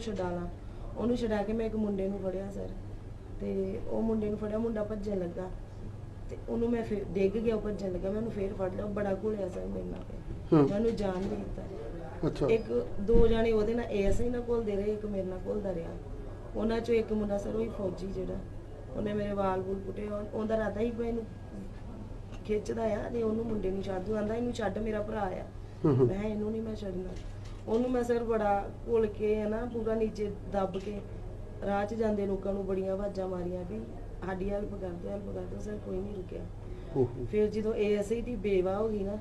ਛਡਾ ਲਾਂ। ਉਹਨੂੰ ਛਡਾ ਕੇ ਮੈਂ ਇੱਕ ਮੁੰਡੇ ਨੂੰ ਫੜਿਆ ਸਰ। ਤੇ ਉਹ ਮੁੰਡੇ ਨੂੰ ਫੜਿਆ ਮੁੰਡਾ ਭੱਜਣ ਲੱਗਾ। ਤੇ ਉਹਨੂੰ ਮੈਂ ਫਿਰ ਡਿੱਗ ਗਿਆ ਉਹ ਭੱਜਣ ਲੱਗਾ। ਮੈਂ ਉਹਨੂੰ ਫੇਰ ਫੜ ਲਿਆ। ਉਹ ਬੜਾ ਘੁਲਿਆ ਸਰ ਮੇਰੇ ਨਾਲ। ਮੈਂ ਉਹਨੂੰ ਜਾਣ ਨਹੀਂ ਦਿੱਤਾ। ਅੱਛਾ। ਇੱਕ ਦੋ ਜਾਣੇ ਉਹਦੇ ਨਾਲ ਐਸੇ ਹੀ ਨਾ ਘੁਲਦੇ ਰਹੇ ਇੱਕ ਮੇਰੇ ਨਾਲ ਘੁਲਦਾ ਰਿਹਾ। ਉਹਨਾਂ ਚੋਂ ਇੱਕ ਮੁੰਡਾ ਸਰ ਉਹ ਹੀ ਫੌਜੀ ਜਿਹੜਾ। ਉਹਨੇ ਮੇਰੇ ਵਾਲ ਵੂਲ ਪੁੱਟੇ। ਉਹ- ਉਹਦਾ ਰਾਦਾ ਹੀ ਮੈਨੂੰ ਖਿੱਚਦਾ ਆ ਤੇ ਉਹਨੂੰ ਮੁੰਡੇ ਨੂੰ ਛੱਡ ਦੂ। ਆਂਦਾ ਇਹਨੂੰ ਛੱਡ ਮੇਰਾ ਭਰਾ ਆ। ਮੈਂ ਇਹਨੂੰ ਨਹੀਂ ਮੈਂ ਛੱਡਣਾ। ਉਹਨੂੰ ਮੈਂ ਸਰ ਬੜਾ ਘੁਲ ਕੇ ਹੈ ਨਾ ਪੂਰਾ ਨੀਚੇ ਦੱਬ ਕੇ ਰਾਹ 'ਚ ਜਾਂਦੇ ਲੋਕਾਂ ਨੂੰ ਬੜੀਆਂ ਆਵਾਜ਼ਾਂ ਮਾਰੀਆਂ ਵੀ ਸਾਡੀ ਹੈਲਪ ਕਰ ਦਿਓ ਹੈਲਪ ਕਰ ਦਿਓ ਸਰ ਕੋਈ ਨਹੀਂ ਰੁਕਿਆ। ਓਹੋ। ਫਿਰ ਜਦੋਂ ਏਐਸਆਈ ਦੀ ਬੇਵਾ ਹੋ ਗਈ ਨਾ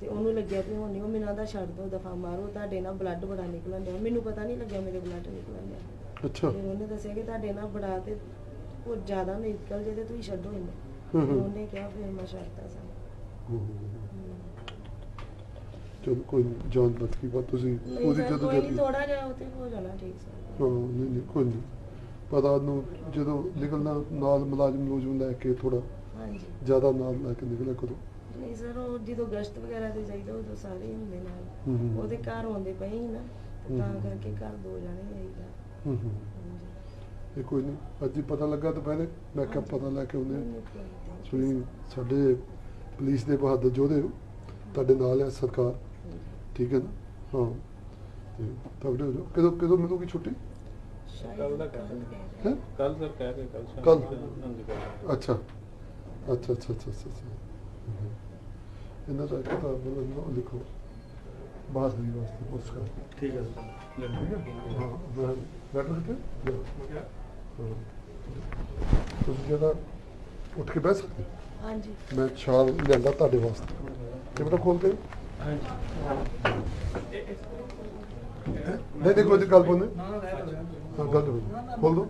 ਤੇ ਉਹਨੂੰ ਲੱਗਿਆ ਵੀ ਹੁਣ ਨਹੀਂ ਉਹ ਮੈਨੂੰ ਆਂਦਾ ਛੱਡ ਦੋ ਦਫਾ ਮਾਰੋ ਤੁਹਾਡੇ ਨਾਲ ਬਲੱਡ ਬੜਾ ਨਿਕਲਣ ਡਿਆ। ਮੈਨੂੰ ਪਤਾ ਨਹੀਂ ਲੱਗਿਆ ਮੇਰੇ ਬਲੱਡ ਨਿਕਲਣ ਡਿਆ। ਅੱਛਾ। ਫਿਰ ਉਹਨੇ ਦੱਸਿਆ ਕਿ ਤੁਹਾਡੇ ਨਾਲ ਬੜਾ ਤੇ ਉਹ ਜ਼ਿਆਦਾ ਨਿਕਲ ਜੇ ਤੇ ਤੁਸੀਂ ਛੱਡੋ ਇਹਨੂੰ। ਹੂੰ ਫਿਰ ਹੂੰ। ਉਹਨੇ ਕਿਹਾ ਫਿਰ ਮੈਂ ਛੱਡਤਾ ਸਾਂ ਚਲੋ ਕੋਈ ਨਹੀਂ ਜਾਨ ਬਚ ਗਈ ਬਾਤ ਤੁਸੀਂ ਉਹਦੀ ਜਦੋਂ ਜਦ ਥੋੜਾ ਜਿਹਾ ਉਤੇ ਹੋ ਜਾਣਾ ਠੀਕ ਸਰ। ਹਾਂ ਨਹੀਂ ਨਹੀਂ ਕੋਈ ਨਹੀਂ ਪਤਾ ਨੂੰ ਜਦੋਂ ਨਿਕਲਣਾ ਨਾਲ ਮੁਲਾਜ਼ਮ ਮੁਲਾਜ਼ਮ ਲੈ ਕੇ ਥੋੜਾ ਹਾਂਜੀ। ਜ਼ਿਆਦਾ ਨਾਲ ਲੈ ਕੇ ਨਿਕਲਿਆ ਕਰੋ। ਨਹੀਂ ਸਰ ਉਹ ਜਦੋਂ ਗਸ਼ਤ ਵਗੈਰਾ ਤੇ ਜਾਈਦਾ ਉਦੋਂ ਸਾਰੇ ਹੀ ਹੁੰਦੇ ਨਾਲ। ਹੂੰ। ਉਹਦੇ ਘਰ ਆਉਂਦੇ ਪਏ ਸੀ ਨਾ ਤੇ ਤਾਂ ਹੂੰ। ਕਰਕੇ ਘਰ ਦੋ ਜਾਣੇ ਜਾਈਦਾ। ਹੂੰ ਹੂੰ। ਹਾਂਜੀ। ਇਹ ਕੋਈ ਨਹੀਂ ਅੱਜ ਹੀ ਪਤਾ ਲੱਗਾ ਦੁਪਹਿਰੇ ਮੈਂ ਕਿਹਾ ਪਤਾ ਲੈ ਕੇ ਆਉਂਦੇ ਨਹੀਂ, ਹਾਂ। ਨਹੀਂ, ਕੋਈ ਨਹੀਂ। ਤੁਸੀਂ ਸਾਡੇ ਪੁਲਿਸ ਦੇ ਬਹਾਦਰ ਯੋਧੇ ਹੋ ਤੁਹਾਡੇ ਨਾਲ ਹੈ ਸਰਕਾਰ। ਠੀਕ ਹੈ ਨਾ? ਹਾਂ। ਤੇ ਤਗੜੇ ਹੋ ਜਾਓ। ਕਦੋਂ ਕਦੋਂ ਮਿਲੂਗੀ ਛੁੱਟੀ? ਕੱਲ੍ਹ ਦਾ। ਹੈ? ਕੱਲ ਸਰ ਕਹਿ ਰਹੇ ਕੱਲ? ਨੂੰ। ਕੱਲ੍ਹ। ਅੱਛਾ। ਅੱਛਾ ਅੱਛਾ ਅੱਛਾ ਅੱਛਾ। ਇਹਨਾਂ ਦਾ ਕਿਤਾਬ ਵੱਲੋਂ ਲਿਖੋ ਬਹਾਦਰੀ ਵਾਸਤੇ ਪੁਰਸਕਾਰ ਠੀਕ ਹੈ ਸਰ। ਹੈ? ਹਾਂ ਮੈਂ ਲੈਟਰ ਹਾਂ। ਤੁਸੀਂ ਜਿਹੜਾ ਉੱਠ ਕੇ ਬਹਿ ਸਕਦੇ? ਹਾਂਜੀ। ਮੈਂ ਛਾਲ ਲਿਆਂਦਾ ਤੁਹਾਡੇ ਵਾਸਤੇ। ਇਹ ਬੇਟਾ ਖੋਲ ਕੇ? ਹੈਂ? ਨਹੀਂ ਦੇਖੋ ਜੀ ਗੱਲ ਬੋਲਨੇ ਹਾਂ ਗੱਲ ਬੋਲ ਖੋਲ ਦੋ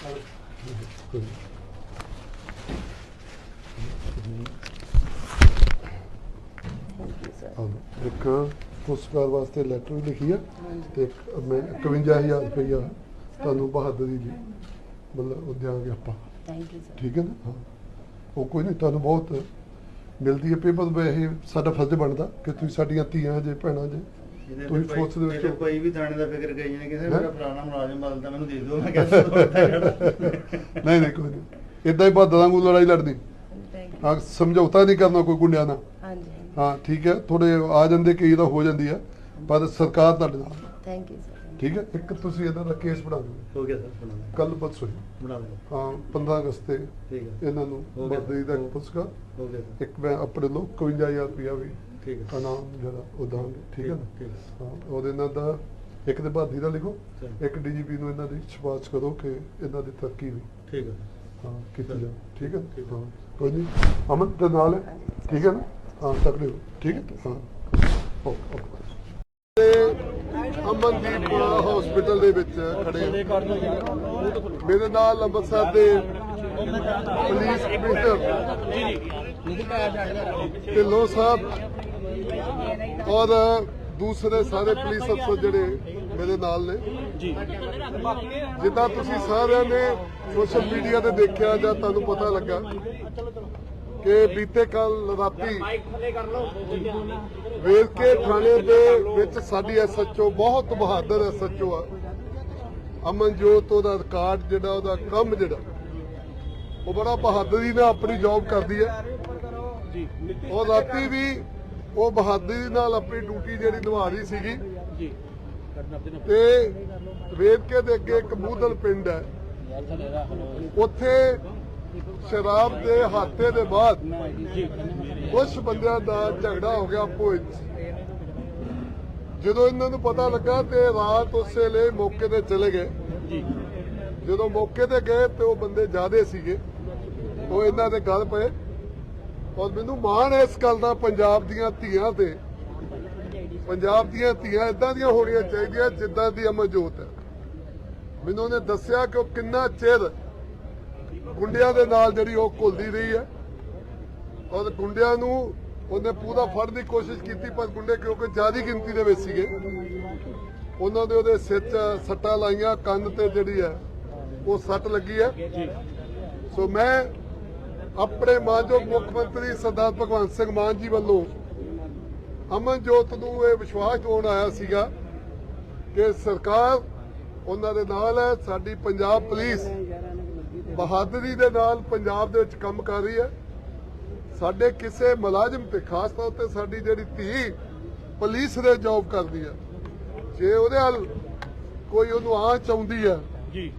ਆ ਖਾਣਾ ਤੇ ਆ ਗਿਆ ਅੱਛਾ ਅੱਛਾ ਆ ਵਾਲੀ ਛੋਟੀਆਂ ਮੋਟੀਆਂ ਅੱਛਾ ਬਹੁਤ ਵਧੀਆ ਜੀ ਹਮ, ਇੱਕ ਪੁਰਸਕਾਰ ਵਾਸਤੇ ਲੈਟਰ ਵੀ ਲਿਖੀ ਆ ਤੇ ਇੱਕ ਮੈਂ 51000 ਰੁਪਇਆ ਤੁਹਾਨੂੰ ਬਹਾਦਰੀ ਲਈ ਮਤਲਬ ਉਹ ਦਿਆਂਗੇ ਆਪਾਂ। ਥੈਂਕ ਯੂ ਸਰ ਠੀਕ ਹੈ ਨਾ? ਹਾਂ। ਉਹ ਕੋਈ ਨਹੀਂ ਤੁਹਾਨੂੰ ਬਹੁਤ ਮਿਲਦੀ ਹੈ। ਪੇਪਰ ਵੇ ਇਹ ਸਾਡਾ ਫਰਜ਼ ਬਣਦਾ ਕਿ ਤੁਸੀਂ ਸਾਡੀਆਂ ਧੀਆਂ ਜੇ ਭੈਣਾਂ ਜੇ ਇਹਦੇ ਤੁਸੀਂ ਤੇ ਫੋਰਸ ਦੇ ਕੋਈ ਵੀ ਥਾਣੇ ਦਾ ਫਿਕਰ ਕਰੀ ਜਾਣੇ ਕਿਸੇ ਹੈਂ? ਮੇਰਾ ਫਲਾਣਾ ਮੁਲਾਜ਼ਮ ਬਦਲਦਾ ਮੈਨੂੰ ਦੇ ਦਿਓ ਮੈਂ ਕਿਹਾ ਨਹੀਂ ਨਹੀਂ ਕੋਈ ਨਹੀਂ। ਇਦਾਂ ਹੀ ਬਹਾਦਰ ਵਾਂਗੂ ਲੜਾਈ ਲੜਨੀ। ਥੈਂਕ ਯੂ ਹਾਂ ਸਮਝੌਤਾ ਨਹੀਂ ਕਰਨਾ ਕੋਈ ਗੁੰਡਿਆਂ ਨਾਲ। ਹਾਂਜੀ ਹਾਂ ਠੀਕ ਹੈ ਥੋੜੇ ਆ ਜਾਂਦੇ ਕਈ ਦਾ ਹੋ ਜਾਂਦੀ ਆ ਪਰ ਸਰਕਾਰ ਤੁਹਾਡੇ ਨਾਲ। ਥੈਂਕ ਯੂ ਸਰ ਠੀਕ ਹੈ ਇੱਕ ਤੁਸੀਂ ਇਹਨਾਂ ਦਾ ਕੇਸ ਬਣਾ ਦਿਓ। ਹੋ ਗਿਆ ਸਰ ਬਣਾ ਲਿਆ ਕੱਲ ਪਰਸੋਂ ਹੀ। ਬਣਾ ਲਿਆ ਹਾਂ 15 ਅਗਸਤ ਤੇ ਠੀਕ ਹੈ। ਇਹਨਾਂ ਨੂੰ ਹੋ ਗਿਆ। ਦਾ ਹੋ- ਪੁਰਸਕਾਰ। ਹੋ ਗਿਆ ਸਰ। ਇੱਕ ਮੈਂ ਆਪਣੇ ਲੋ 51000 ਰੁਪਇਆ ਵੀ ਠੀਕ ਹੈ। ਇਨਾਮ ਜਿਹੜਾ ਉਹ ਦਾਂਗੇ ਠੀਕ ਹੈ ਨਾ? ਹੈ। ਉਹਦੇ ਨਾਲ ਦਾ ਇੱਕ ਤੇ ਬਹਾਦਰੀ ਦਾ ਲਿਖੋ। ਇੱਕ ਡੀਜੀਪੀ ਨੂੰ ਇਹਨਾਂ ਦੀ ਸਿਫਾਰਿਸ਼ ਕਰੋ ਕਿ ਇਹਨਾਂ ਦੀ ਤਰੱਕੀ ਵੀ ਠੀਕ ਹੈ। ਹਾਂ ਕੀਤੀ ਜਾਵੇ। ਠੀਕ ਹੈ ਹੈ। ਕੋਈ ਨਹੀਂ। ਅਮਨ ਦੇ ਨਾਲ ਹੈ। ਠੀਕ ਹੈ ਨਾ? ਹਾਂ ਤਕੜੇ ਹੋ ਠੀਕ ਹੈ? ਹਾਂ। Okay okay. ਅਮਨਦੀਪ ਹਸਪੀਟਲ ਦੇ ਵਿੱਚ ਖੜੇ ਮੇਰੇ ਨਾਲ ਅੰਮ੍ਰਿਤਸਰ ਦੇ ਪੁਲਿਸ ਕਮਿਸ਼ਨਰ ਢਿੱਲੋਂ ਸਾਹਿਬ। ਔਰ ਦੂਸਰੇ ਸਾਰੇ ਪੁਲਿਸ ਅਫਸਰ ਜਿਹੜੇ ਮੇਰੇ ਨਾਲ ਨੇ। ਜੀ। ਜਿੱਦਾਂ ਤੁਸੀਂ ਸਾਰਿਆਂ ਨੇ ਸੋਸ਼ਲ ਮੀਡੀਆ ਤੇ ਦੇਖਿਆ ਜਾਂ ਤੁਹਾਨੂੰ ਪਤਾ ਲੱਗਾ ਕਿ ਬੀਤੇ ਕੱਲ ਰਾਤੀ ਵੇਰਕੇ ਥਾਣੇ ਦੇ ਵਿੱਚ ਸਾਡੀ ਐਸਐਚਓ ਬਹੁਤ ਬਹਾਦਰ ਐਸਐਚਓ ਆ। ਅਮਨਜੋਤ ਉਹਦਾ ਰਿਕਾਰਡ ਜਿਹੜਾ ਉਹਦਾ ਕੰਮ ਜਿਹੜਾ ਉਹ ਬੜਾ ਬਹਾਦਰੀ ਨਾਲ ਆਪਣੀ ਜੌਬ ਕਰਦੀ ਹੈ। ਉਹ ਰਾਤੀ ਵੀ ਉਹ ਬਹਾਦਰੀ ਨਾਲ ਆਪਣੀ ਡਿਊਟੀ ਜਿਹੜੀ ਨਿਭਾ ਰਹੀ ਸੀਗੀ। ਤੇ ਵੇਰਕੇ ਦੇ ਅੱਗੇ ਇੱਕ ਮੂਦਲ ਪਿੰਡ ਹੈ। ਉੱਥੇ ਸ਼ਰਾਬ ਦੇ ਹਾਤੇ ਦੇ ਬਾਅਦ ਕੁਝ ਬੰਦਿਆਂ ਦਾ ਝਗੜਾ ਹੋ ਗਿਆ ਵਿੱਚ ਜਦੋਂ ਇਹਨਾਂ ਨੂੰ ਪਤਾ ਲੱਗਾ ਤੇ ਰਾਤ ਉਸੇ ਵੇਲੇ ਮੌਕੇ ਤੇ ਚਲੇ ਗਏ। ਜਦੋਂ ਮੌਕੇ ਤੇ ਗਏ ਤੇ ਉਹ ਬੰਦੇ ਜ਼ਿਆਦੇ ਸੀਗੇ। ਉਹ ਇਹਨਾਂ ਦੇ ਗੱਲ ਪਏ। ਔਰ ਮੈਨੂੰ ਮਾਣ ਹੈ ਇਸ ਗੱਲ ਦਾ ਪੰਜਾਬ ਦੀਆਂ ਧੀਆਂ ਤੇ। ਪੰਜਾਬ ਦੀਆਂ ਧੀਆਂ ਇਦਾਂ ਦੀਆਂ ਹੋਣੀਆਂ ਚਾਹੀਦੀਆਂ ਜਿੱਦਾਂ ਦੀ ਅਮਰਜੋਤ ਹੈ। ਮੈਨੂੰ ਉਹਨੇ ਦੱਸਿਆ ਕਿ ਉਹ ਕਿੰਨਾ ਚਿਰ ਗੁੰਡਿਆਂ ਦੇ ਨਾਲ ਜਿਹੜੀ ਉਹ ਘੁਲਦੀ ਰਹੀ ਹੈ। ਔਰ ਗੁੰਡਿਆਂ ਨੂੰ ਉਹਨੇ ਪੂਰਾ ਫੜਨ ਦੀ ਕੋਸ਼ਿਸ਼ ਕੀਤੀ ਪਰ ਗੁੰਡੇ ਕਿਉਂਕਿ ਜ਼ਿਆਦੀ ਗਿਣਤੀ ਦੇ ਵਿੱਚ ਸੀਗੇ। ਉਹਨਾਂ ਦੇ ਉਹਦੇ ਸਿਰ 'ਚ ਸੱਟਾਂ ਲਾਈਆਂ ਕੰਨ ਤੇ ਜਿਹੜੀ ਹੈ ਉਹ ਸੱਟ ਲੱਗੀ ਹੈ। ਸੋ ਮੈਂ ਆਪਣੇ ਮਾਨਯੋਗ ਮੁੱਖ ਮੰਤਰੀ ਸਰਦਾਰ ਭਗਵੰਤ ਸਿੰਘ ਮਾਨ ਜੀ ਵੱਲੋਂ ਅਮਨਜੋਤ ਨੂੰ ਇਹ ਵਿਸ਼ਵਾਸ ਦਿਵਾਉਣ ਆਇਆ ਸੀਗਾ ਕਿ ਸਰਕਾਰ ਉਹਨਾਂ ਦੇ ਨਾਲ ਹੈ ਸਾਡੀ ਪੰਜਾਬ ਪੁਲਿਸ ਬਹਾਦਰੀ ਦੇ ਨਾਲ ਪੰਜਾਬ ਦੇ ਵਿੱਚ ਕੰਮ ਕਰ ਰਹੀ ਹੈ। ਸਾਡੇ ਕਿਸੇ ਮੁਲਾਜ਼ਮ ਤੇ ਖਾਸ ਤੌਰ ਤੇ ਸਾਡੀ ਜਿਹੜੀ ਧੀ ਪੁਲਿਸ ਦੇ ਜੌਬ ਕਰਦੀ ਹੈ। ਜੇ ਉਹਦੇ ਨਾਲ ਕੋਈ ਉਹਨੂੰ ਆ ਚਾਹੁੰਦੀ ਹੈ ਜੀ।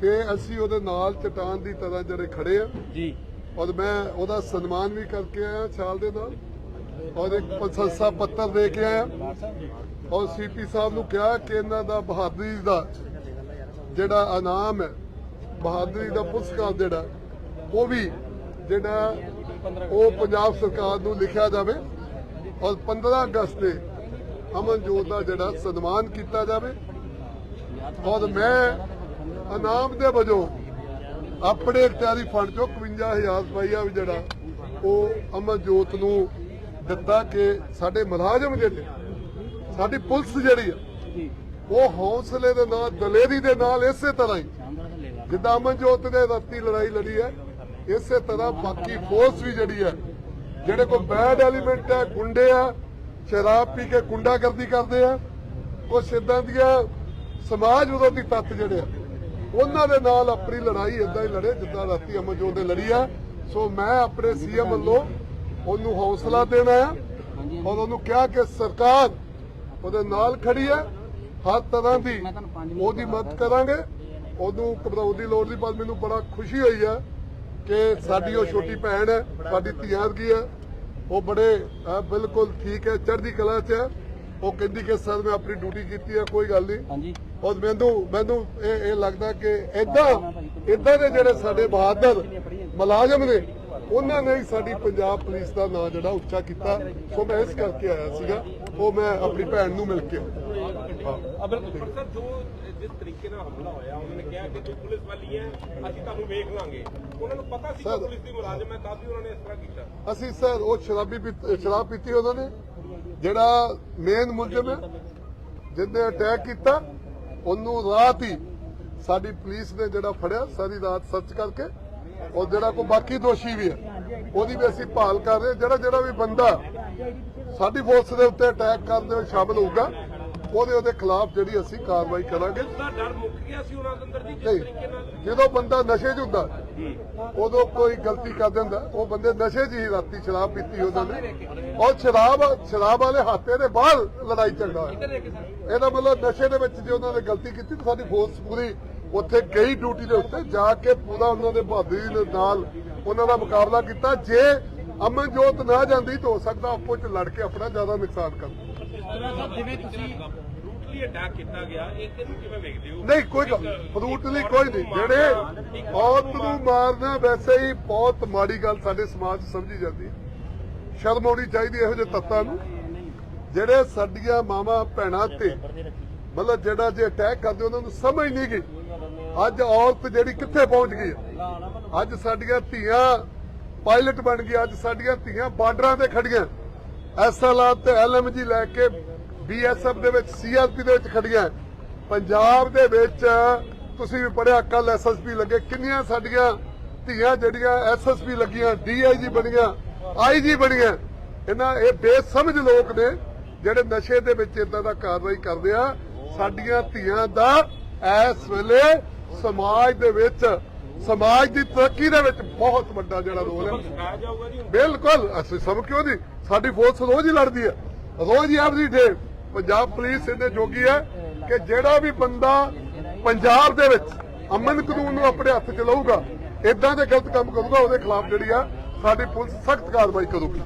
ਕਿ ਅਸੀਂ ਉਹਦੇ ਨਾਲ ਚਟਾਨ ਦੀ ਤਰ੍ਹਾਂ ਜਿਹੜੇ ਖੜੇ ਆ ਜੀ। ਔਰ ਮੈਂ ਉਹਦਾ ਸਨਮਾਨ ਵੀ ਕਰਕੇ ਆਇਆ ਛਾਲ ਦੇ ਨਾਲ। ਔਰ ਇੱਕ ਪ੍ਰਸ਼ੰਸਾ ਪੱਤਰ ਦੇ ਕੇ ਆਇਆ। ਔਰ ਸੀਪੀ ਸਾਹਿਬ ਨੂੰ ਕਿਹਾ ਕਿ ਇਹਨਾਂ ਦਾ ਬਹਾਦਰੀ ਦਾ ਜਿਹੜਾ ਇਨਾਮ ਹੈ, ਬਹਾਦਰੀ ਦਾ ਪੁਰਸਕਾਰ ਜਿਹੜਾ, ਉਹ ਵੀ ਜਿਹੜਾ ਉਹ ਪੰਜਾਬ ਸਰਕਾਰ ਨੂੰ ਲਿਖਿਆ ਜਾਵੇ। ਔਰ 15 ਅਗਸਤ ਤੇ ਅਮਨਜੋਤ ਦਾ ਜਿਹੜਾ ਸਨਮਾਨ ਕੀਤਾ ਜਾਵੇ। ਔਰ ਮੈਂ ਇਨਾਮ ਦੇ ਵਜੋਂ ਆਪਣੇ ਇਖਤਿਆਰੀ ਫੰਡ ਚੋਂ 51000 ਰੁਪਇਆ ਵੀ ਜਿਹੜਾ ਉਹ ਅਮਨਜੋਤ ਨੂੰ ਦਿੱਤਾ ਕਿ ਸਾਡੇ ਮੁਲਾਜ਼ਮ ਜਿਹੜੇ ਸਾਡੀ ਪੁਲਿਸ ਜਿਹੜੀ ਆ, ਉਹ ਹੌਸਲੇ ਦੇ ਨਾਲ, ਦਲੇਰੀ ਦੇ ਨਾਲ ਇਸੇ ਤਰ੍ਹਾਂ ਹੀ, ਜਿੱਦਾਂ ਅਮਨਜੋਤ ਨੇ ਰਾਤੀ ਲੜਾਈ ਲੜੀ ਹੈ, ਇਸੇ ਤਰ੍ਹਾਂ ਬਾਕੀ ਫੋਰਸ ਵੀ ਜਿਹੜੀ ਹੈ, ਜਿਹੜੇ ਕੋਈ ਬੈਡ ਐਲੀਮੈਂਟ ਹੈ, ਗੁੰਡੇ ਆ, ਸ਼ਰਾਬ ਪੀ ਕੇ ਗੁੰਡਾਗਰਦੀ ਕਰਦੇ ਆ, ਕੁਛ ਇਦਾਂ ਦੀਆਂ ਸਮਾਜ ਵਿਰੋਧੀ ਤੱਤ ਜਿਹੜੇ ਆ ਉਹਨਾਂ ਦੇ ਨਾਲ ਆਪਣੀ ਲੜਾਈ ਇਦਾਂ ਹੀ ਲੜੇ ਜਿੱਦਾਂ ਰਾਤੀ ਅਮਨਜੋਤ ਨੇ ਲੜੀ ਆ। ਸੋ ਮੈਂ ਆਪਣੇ ਸੀਐਮ ਵੱਲੋਂ ਉਹਨੂੰ ਹੌਸਲਾ ਦੇਣਾ ਆ ਔਰ ਉਹਨੂੰ ਕਿਹਾ ਕਿ ਸਰਕਾਰ ਉਹਦੇ ਨਾਲ ਖੜੀ ਹੈ ਹਰ ਤਰ੍ਹਾਂ ਦੀ ਉਹਦੀ ਮਦਦ ਕਰਾਂਗੇ। ਉਹਨੂੰ ਘਬਰਾਉਣ ਦੀ ਲੋੜ ਨਹੀਂ ਪਰ ਮੈਨੂੰ ਬੜਾ ਖੁਸ਼ੀ ਹੋਈ ਹੈ ਕਿ ਸਾਡੀ ਉਹ ਛੋਟੀ ਭੈਣ ਹੈ ਸਾਡੀ ਧੀਆਂ ਵਰਗੀ ਹੈ। ਉਹ ਬੜੇ ਬਿਲਕੁਲ ਠੀਕ ਹੈ ਚੜ੍ਹਦੀ ਕਲਾ 'ਚ ਹੈ। ਉਹ ਕਹਿੰਦੀ ਕਿ ਸਰ ਮੈਂ ਆਪਣੀ ਡਿਊਟੀ ਕੀਤੀ ਹੈ ਕੋਈ ਗੱਲ ਨਹੀਂ। ਹਾਂਜੀ। ਔਰ ਮੈਨੂੰ ਮੈਨੂੰ ਇਹ ਇਹ ਲੱਗਦਾ ਕਿ ਇਦਾਂ ਇਦਾਂ ਦੇ ਜਿਹੜੇ ਸਾਡੇ ਬਹਾਦਰ ਮੁਲਾਜ਼ਮ ਨੇ ਉਹਨਾਂ ਨੇ ਹੀ ਸਾਡੀ ਪੰਜਾਬ ਪੁਲਿਸ ਦਾ ਨਾਂ ਜਿਹੜਾ ਉੱਚਾ ਕੀਤਾ। ਸੋ ਮੈਂ ਇਸ ਕਰਕੇ ਆਇਆ ਸੀਗਾ ਉਹ ਮੈਂ ਆਪਣੀ ਭੈਣ ਨੂੰ ਮਿਲ ਕੇ ਹਾਂ। ਪਰ ਸਰ ਜੋ ਜਿਸ ਤਰੀਕੇ ਨਾਲ ਹਮਲਾ ਹੋਇਆ ਉਹਨਾਂ ਨੇ ਕਿਹਾ ਕਿ ਤੂੰ ਪੁਲਿਸ ਵਾਲੀ ਹੈ ਅਸੀਂ ਤੁਹਾਨੂੰ ਵੇਖ ਲਾਂਗੇ। ਉਹਨਾਂ ਨੂੰ ਪਤਾ ਸੀ ਕਿ ਸਰ- ਪੁਲਿਸ ਦੀ ਮੁਲਾਜ਼ਮ ਹੈ ਤਾਂ ਵੀ ਉਹਨਾਂ ਨੇ ਇਸ ਤਰ੍ਹਾਂ ਕੀਤਾ। ਅਸੀਂ ਸਰ ਉਹ ਸ਼ਰਾਬੀ ਸ਼ਰਾਬ ਪੀਤੀ ਉਹਨਾਂ ਨੇ ਜਿਹੜਾ ਮੇਨ ਮੁਲਜ਼ਮ ਹੈ ਜਿਹਨੇ ਅਟੈਕ ਕੀਤਾ ਉਹਨੂੰ ਰਾਤ ਹੀ ਸਾਡੀ ਪੁਲਿਸ ਨੇ ਜਿਹੜਾ ਫੜਿਆ, ਸਾਰੀ ਰਾਤ ਸਰਚ ਕਰਕੇ, ਔਰ ਜਿਹੜਾ ਕੋਈ ਬਾਕੀ ਦੋਸ਼ੀ ਵੀ ਹੈ, ਉਹਦੀ ਵੀ ਅਸੀਂ ਭਾਲ ਕਰ ਰਹੇ ਜਿਹੜਾ ਜਿਹੜਾ ਵੀ ਬੰਦਾ ਸਾਡੀ ਫੋਰਸ ਦੇ ਉੱਤੇ ਅਟੈਕ ਕਰਨ ਦੇ ਵਿੱਚ ਸ਼ਾਮਲ ਹੋਊਗਾ ਉਹਦੇ ਉਹਦੇ ਖਿਲਾਫ ਜਿਹੜੀ ਅਸੀਂ ਕਾਰਵਾਈ ਕਰਾਂਗੇ। ਉਹਦਾ ਡਰ ਮੁੱਕ ਗਿਆ ਸੀ ਉਹਨਾਂ ਦੇ ਅੰਦਰ ਜੀ ਜਿਸ ਤਰੀਕੇ ਨਾਲ? ਜਦੋਂ ਬੰਦਾ ਨਸ਼ੇ 'ਚ ਹੁੰਦਾ ਉਦੋਂ ਕੋਈ ਗਲਤੀ ਕਰ ਦਿੰਦਾ ਉਹ ਬੰਦੇ ਨਸ਼ੇ 'ਚ ਹੀ ਰਾਤੀ ਸ਼ਰਾਬ ਪੀਤੀ ਉਹਨਾਂ ਨੇ। ਔਰ ਸ਼ਰਾਬ ਸ਼ਰਾਬ ਵਾਲੇ ਹਾਤੇ ਦੇ ਬਾਹਰ ਲੜਾਈ ਝਗੜਾ ਹੋਇਆ। ਇਹਦਾ ਮਤਲਬ ਨਸ਼ੇ ਦੇ ਵਿੱਚ ਜੇ ਉਹਨਾਂ ਨੇ ਗਲਤੀ ਕੀਤੀ ਤਾਂ ਸਾਡੀ ਫੋਰਸ ਪੂਰੀ ਉੱਥੇ ਗਈ ਡਿਊਟੀ ਦੇ ਉੱਤੇ ਜਾ ਕੇ ਪੂਰਾ ਉਹਨਾਂ ਦੇ ਬਹਾਦਰੀ ਦੇ ਨਾਲ ਉਹਨਾਂ ਦਾ ਮੁਕਾਬਲਾ ਕੀਤਾ। ਜੇ ਅਮਨਜੋਤ ਨਾ ਜਾਂਦੀ ਤਾਂ ਹੋ ਸਕਦਾ ਆਪੋ ਚ ਲੜ ਕੇ ਆਪਣਾ ਜ਼ਿਆਦਾ ਨੁਕਸਾਨ ਕਰ ਜਿਵੇਂ ਤੁਸੀਂ ਬਰੂਟਲੀ ਅਟੈਕ ਕੀਤਾ ਗਿਆ ਇਹ ਕਿਹਨੂੰ ਕਿਵੇਂ ਵੇਖਦੇ ਹੋ? ਨਹੀਂ ਕੋਈ ਫਰੂਟ ਲਈ ਕੋਈ ਨਹੀਂ। ਜਿਹੜੇ ਔਰਤ ਨੂੰ ਮਾਰਨਾ। ਵੈਸੇ ਹੀ ਬਹੁਤ ਮਾੜੀ ਗੱਲ ਸਾਡੇ ਸਮਾਜ 'ਚ ਸਮਝੀ ਜਾਂਦੀ ਹੈ। ਸ਼ਰਮ ਆਉਣੀ ਚਾਹੀਦੀ ਇਹੋ ਜਿਹੇ ਤੱਤਾਂ ਨੂੰ। ਜਿਹੜੇ ਸਾਡੀਆਂ ਮਾਵਾਂ ਭੈਣਾਂ ਤੇ ਮਤਲਬ ਜਿਹੜਾ ਜੇ ਅਟੈਕ ਕਰਦੇ ਉਹਨਾਂ ਨੂੰ ਸਮਝ ਨਹੀਂ ਗਈ। ਅੱਜ ਔਰਤ ਜਿਹੜੀ ਕਿੱਥੇ ਪਹੁੰਚ ਗਈ ਹੈ? ਅੱਜ ਸਾਡੀਆਂ ਧੀਆਂ ਪਾਇਲਟ ਬਣ ਗਈ ਅੱਜ ਸਾਡੀਆਂ ਧੀਆਂ ਬਾਰਡਰਾਂ ਤੇ ਖੜੀਆਂ ਐਸਐਲਆਰ ਤੇ ਐਲਐਮਜੀ ਲੈ ਕੇ ਬੀਐਸਐਫ ਦੇ ਵਿੱਚ ਸੀਆਰਪੀ ਦੇ ਵਿੱਚ ਖੜੀਆਂ ਪੰਜਾਬ ਦੇ ਵਿੱਚ ਤੁਸੀਂ ਵੀ ਪੜਿਆ ਕੱਲ ਐਸਐਸਪੀ ਲੱਗੇ। ਕਿੰਨੀਆਂ ਸਾਡੀਆਂ ਧੀਆਂ ਜਿਹੜੀਆਂ ਐਸਐਸਪੀ ਲੱਗੀਆਂ ਡੀਆਈਜੀ ਬਣੀਆਂ ਆਈਜੀ ਬਣੀਆਂ। ਇਹਨਾਂ ਇਹ ਬੇਸਮਝ ਲੋਕ ਨੇ, ਜਿਹੜੇ ਨਸ਼ੇ ਦੇ ਵਿੱਚ ਇਦਾਂ ਦਾ ਕਾਰਵਾਈ ਕਰਦੇ ਆ। ਸਾਡੀਆਂ ਧੀਆਂ ਦਾ ਇਸ ਵੇਲੇ ਸਮਾਜ ਦੇ ਵਿੱਚ ਸਮਾਜ ਦੀ ਤਰੱਕੀ ਦੇ ਵਿੱਚ ਬਹੁਤ ਵੱਡਾ ਜਿਹੜਾ ਰੋਲ ਹੈ। ਬਿਲਕੁਲ ਅਸੀਂ ਸਭ ਕਿਉਂ ਨਹੀਂ? ਸਾਡੀ ਫੋਰਸ ਰੋਜ਼ ਹੀ ਲੜਦੀ ਹੈ। ਰੋਜ਼ ਹੀ ਐਵਰੀ ਡੇ ਪੰਜਾਬ ਪੁਲਿਸ ਇਹਦੇ ਜੋਗੀ ਹੈ ਕਿ ਜਿਹੜਾ ਵੀ ਬੰਦਾ ਪੰਜਾਬ ਦੇ ਵਿੱਚ ਅਮਨ ਕਾਨੂੰਨ ਨੂੰ ਆਪਣੇ ਹੱਥ ਚ ਲਊਗਾ ਇਦਾਂ ਦੇ ਗਲਤ ਕੰਮ ਕਰੂਗਾ ਉਹਦੇ ਖਿਲਾਫ ਜਿਹੜੀ ਆ ਸਾਡੀ ਪੁਲਿਸ ਸਖਤ ਕਾਰਵਾਈ ਕਰੂਗੀ।